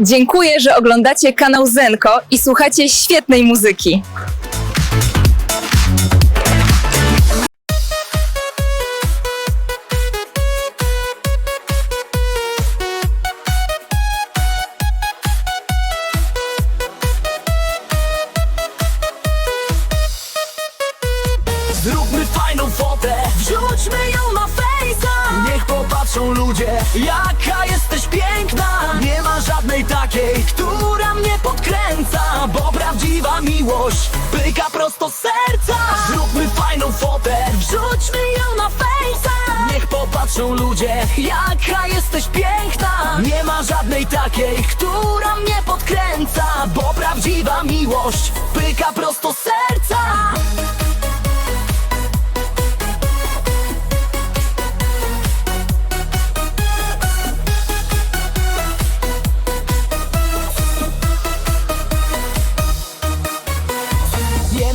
Dziękuję, że oglądacie kanał Zenko i słuchacie świetnej muzyki. Zróbmy fajną fotę, wrzućmy ją na fejsa Niech popatrzą ludzie, jaka jesteś piękna. Nie miłość pyka prosto z serca. Zróbmy fajną fotę, wrzućmy ją na fejsa. Niech popatrzą ludzie, jaka jesteś piękna. Nie ma żadnej takiej, która mnie podkręca Bo prawdziwa miłość pyka prosto z serca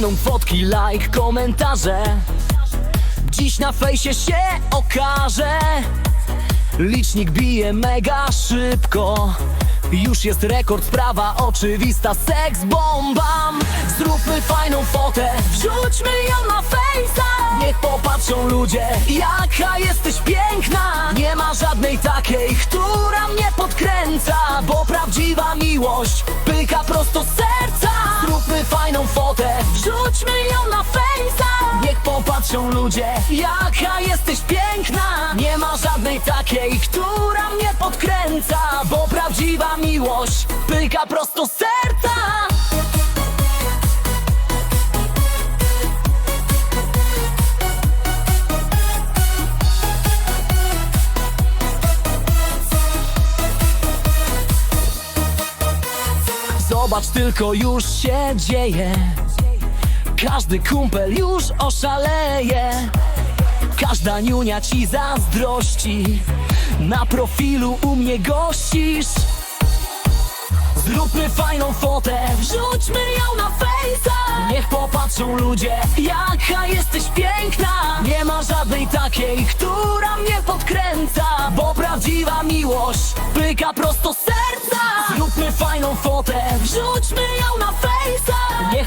Jedną fotki, like, komentarze. Dziś na fejsie się okaże. Licznik bije mega szybko. Już jest rekord, sprawa oczywista. Seks bombam. Zróbmy fajną fotę. Wrzućmy ją na fejsa. Niech popatrzą ludzie Jaka jesteś piękna. Nie ma żadnej takiej, która mnie podkręca. Bo prawdziwa miłość Pyka prosto z serca. Zróbmy fajną fotę Wrzućmy ją na fejsa. Niech popatrzą ludzie Jaka jesteś piękna. Nie ma żadnej takiej, która mnie podkręca Bo prawdziwa miłość Pyka prosto z serca. Zobacz tylko już się dzieje Każdy kumpel już oszaleje. Każda niunia ci zazdrości. Na profilu u mnie gościsz. Zróbmy fajną fotę. Wrzućmy ją na fejsa Niech popatrzą ludzie Jaka jesteś piękna. Nie ma żadnej takiej Która mnie podkręca. Bo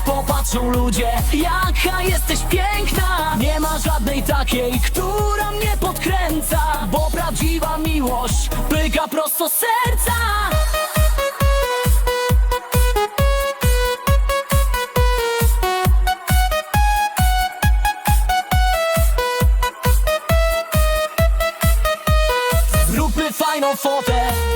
popatrzą ludzie Jaka jesteś piękna. Nie ma żadnej takiej Która mnie podkręca Bo prawdziwa miłość Pyka prosto serca. Zróbmy fajną fotę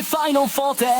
Zróbmy fajną fotę